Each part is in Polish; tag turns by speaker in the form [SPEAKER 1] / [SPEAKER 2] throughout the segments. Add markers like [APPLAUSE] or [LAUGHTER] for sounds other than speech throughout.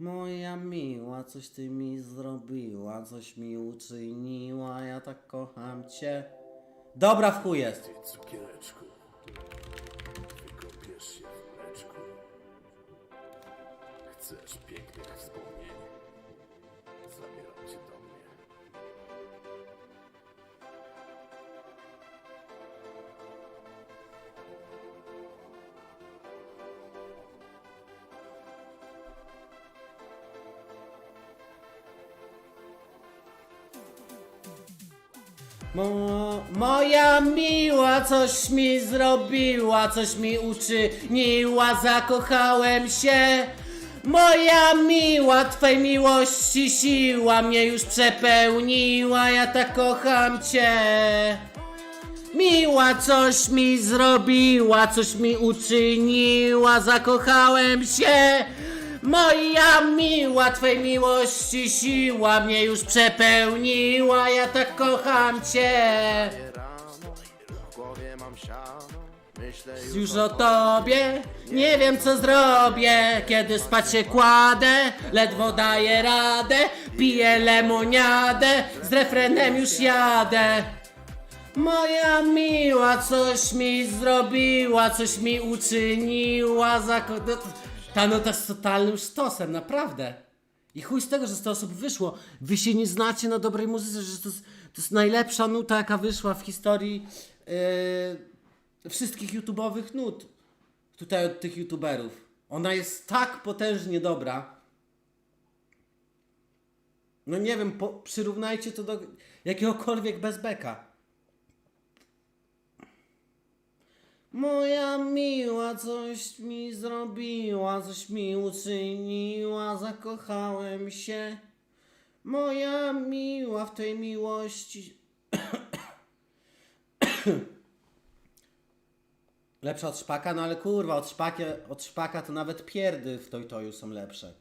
[SPEAKER 1] Moja miła, coś ty mi zrobiła, coś mi uczyniła, ja tak kocham cię. Dobra, w chuj jest.
[SPEAKER 2] Cukiereczku, wykąpiesz się w mleczku. Chcesz pięknych
[SPEAKER 1] Mo, moja miła coś mi zrobiła, coś mi uczyniła, zakochałem się. Moja miła, Twej miłości siła mnie już przepełniła, ja tak kocham Cię. Miła coś mi zrobiła, coś mi uczyniła, zakochałem się. Moja miła, Twej miłości siła mnie już przepełniła, ja tak kocham Cię.
[SPEAKER 3] już,
[SPEAKER 1] o Tobie, nie wiem co zrobię, kiedy spać się kładę, ledwo daję radę, piję lemoniadę, z refrenem już jadę. Moja miła coś mi zrobiła, coś mi uczyniła, zako... Ta nota jest totalnym sztosem, naprawdę. I chuj z tego, że 100 osób wyszło. Wy się nie znacie na dobrej muzyce, że to jest, to jest najlepsza nuta, jaka wyszła w historii yy, wszystkich YouTube'owych nut. Tutaj od tych YouTuberów. Ona jest tak potężnie dobra. No nie wiem, po, przyrównajcie to do jakiegokolwiek bezbeka. Moja miła coś mi zrobiła, coś mi uczyniła, zakochałem się. Moja miła w tej miłości. [COUGHS] Lepsza od szpaka, no ale kurwa, od, szpakie, od szpaka to nawet pierdy w Toju są lepsze.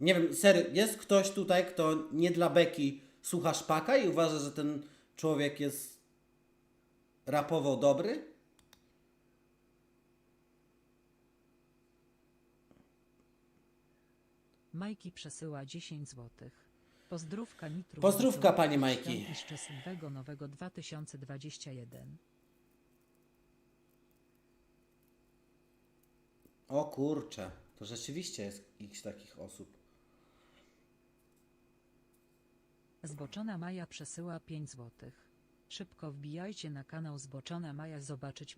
[SPEAKER 1] Nie wiem, serio, jest ktoś tutaj, kto nie dla beki słucha szpaka i uważa, że ten człowiek jest rapowo dobry?
[SPEAKER 4] Majki przesyła 10 zł. Pozdrówka Nitru.
[SPEAKER 1] Pozdrówka,
[SPEAKER 4] Nitru,
[SPEAKER 1] panie Majki.
[SPEAKER 4] I szczęśliwego nowego 2021.
[SPEAKER 1] O kurcze, to rzeczywiście jest x takich osób.
[SPEAKER 4] Zboczona Maja przesyła 5 zł. Szybko wbijajcie na kanał Zboczona Maja zobaczyć